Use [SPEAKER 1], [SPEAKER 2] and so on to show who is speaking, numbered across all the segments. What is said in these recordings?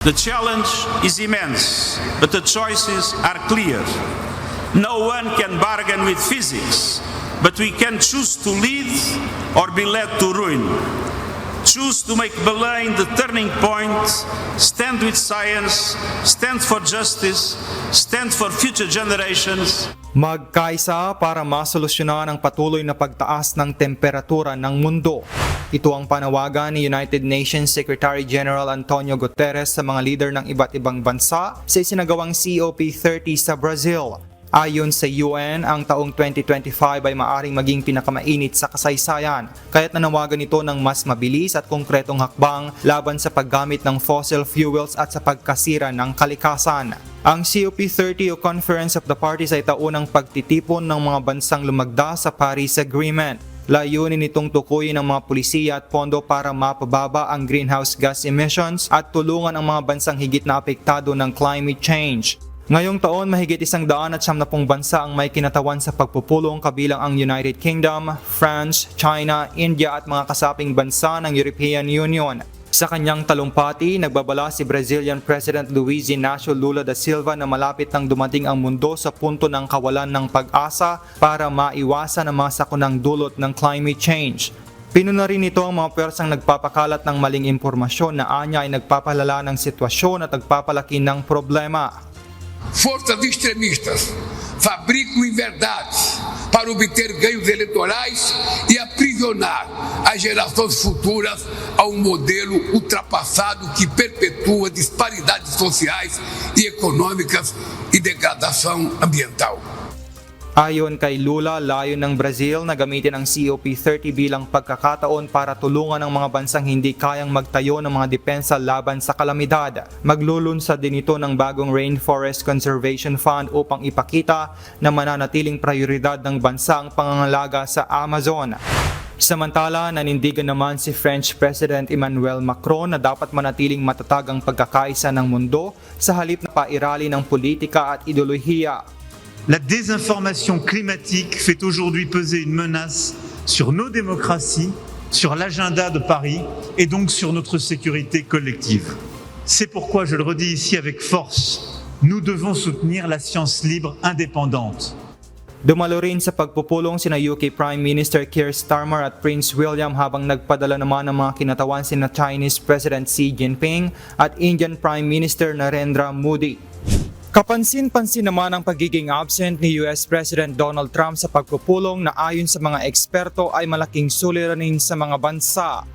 [SPEAKER 1] The challenge is immense, but the choices are clear. No one can bargain with physics, but we can choose to lead or be led to ruin. Choose to make Belém the turning point, stand with science, stand for justice, stand for future generations,
[SPEAKER 2] Magkaisa para masolusyonan ang patuloy na pagtaas ng temperatura ng mundo. Ito ang panawagan ni United Nations Secretary General Antonio Guterres sa mga leader ng iba't ibang bansa sa isinagawang COP30 sa Brazil. Ayon sa UN, ang taong 2025 ay maaring maging pinakamainit sa kasaysayan, kaya't nanawagan ito ng mas mabilis at konkretong hakbang laban sa paggamit ng fossil fuels at sa pagkasira ng kalikasan. Ang COP30 o Conference of the Parties ay taunang pagtitipon ng mga bansang lumagda sa Paris Agreement. Layunin nitong tukuyin ng mga pulisiya at pondo para mapababa ang greenhouse gas emissions at tulungan ang mga bansang higit na apektado ng climate change. Ngayong taon, mahigit isang daan at siyam na pong bansa ang may kinatawan sa pagpupulong kabilang ang United Kingdom, France, China, India at mga kasaping bansa ng European Union. Sa kanyang talumpati, nagbabala si Brazilian President Luiz Inácio Lula da Silva na malapit nang dumating ang mundo sa punto ng kawalan ng pag-asa para maiwasan ang mga sakunang dulot ng climate change. Pinuna rin nito ang mga pwersang nagpapakalat ng maling impormasyon na anya ay nagpapalala ng sitwasyon at nagpapalaki ng problema.
[SPEAKER 3] Forças extremistas fabricam inverdades para obter ganhos eleitorais e aprisionar as gerações futuras a um modelo ultrapassado que perpetua disparidades sociais e econômicas e degradação ambiental.
[SPEAKER 2] Ayon kay Lula, layo ng Brazil na gamitin ang COP30 bilang pagkakataon para tulungan ang mga bansang hindi kayang magtayo ng mga depensa laban sa kalamidad. Maglulunsad din ito ng bagong Rainforest Conservation Fund upang ipakita na mananatiling prioridad ng bansa ang pangangalaga sa Amazon. Samantala, nanindigan naman si French President Emmanuel Macron na dapat manatiling matatag ang pagkakaisa ng mundo sa halip na pairali ng politika at ideolohiya
[SPEAKER 4] La désinformation climatique fait aujourd'hui peser une menace sur nos démocraties, sur l'agenda de Paris et donc sur notre sécurité collective. C'est pourquoi je le redis ici avec force, nous devons soutenir la science libre indépendante.
[SPEAKER 2] Dumalo rin sa pagpupulong sina UK Prime Minister Keir Starmer at Prince William habang nagpadala naman ng mga kinatawan sina Chinese President Xi Jinping at Indian Prime Minister Narendra Modi. Kapansin-pansin naman ang pagiging absent ni US President Donald Trump sa pagpupulong na ayon sa mga eksperto ay malaking suliranin sa mga bansa.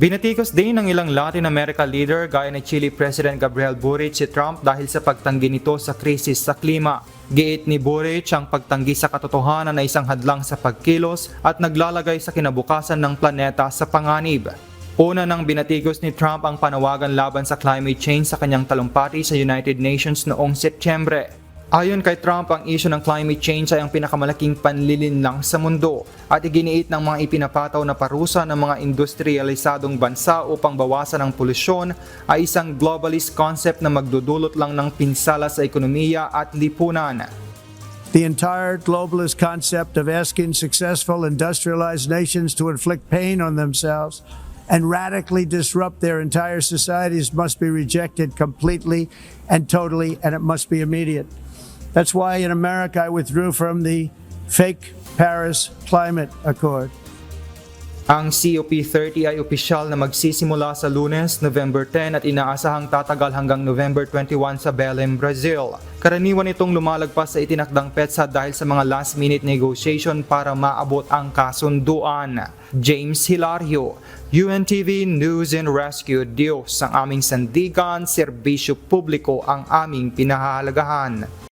[SPEAKER 2] Binatikos din ng ilang Latin America leader gaya ni Chile President Gabriel Boric si Trump dahil sa pagtanggi nito sa krisis sa klima. Giit ni Boric ang pagtanggi sa katotohanan na isang hadlang sa pagkilos at naglalagay sa kinabukasan ng planeta sa panganib. Una nang binatigos ni Trump ang panawagan laban sa climate change sa kanyang talumpati sa United Nations noong Setyembre. Ayon kay Trump, ang isyu ng climate change ay ang pinakamalaking panlilinlang sa mundo at iginiit ng mga ipinapataw na parusa ng mga industrialisadong bansa upang bawasan ang polusyon ay isang globalist concept na magdudulot lang ng pinsala sa ekonomiya at lipunan.
[SPEAKER 5] The entire globalist concept of asking successful industrialized nations to inflict pain on themselves and radically disrupt their entire societies must be rejected completely and totally, and it must be immediate. That's why in America I withdrew from the fake Paris Climate Accord.
[SPEAKER 2] Ang COP30 ay opisyal na magsisimula sa lunes, November 10 at inaasahang tatagal hanggang November 21 sa Belém, Brazil. Karaniwan itong lumalagpas sa itinakdang petsa dahil sa mga last-minute negotiation para maabot ang kasunduan. James Hilario, UNTV News and Rescue, Diyos ang aming sandigan, serbisyo publiko ang aming pinahahalagahan.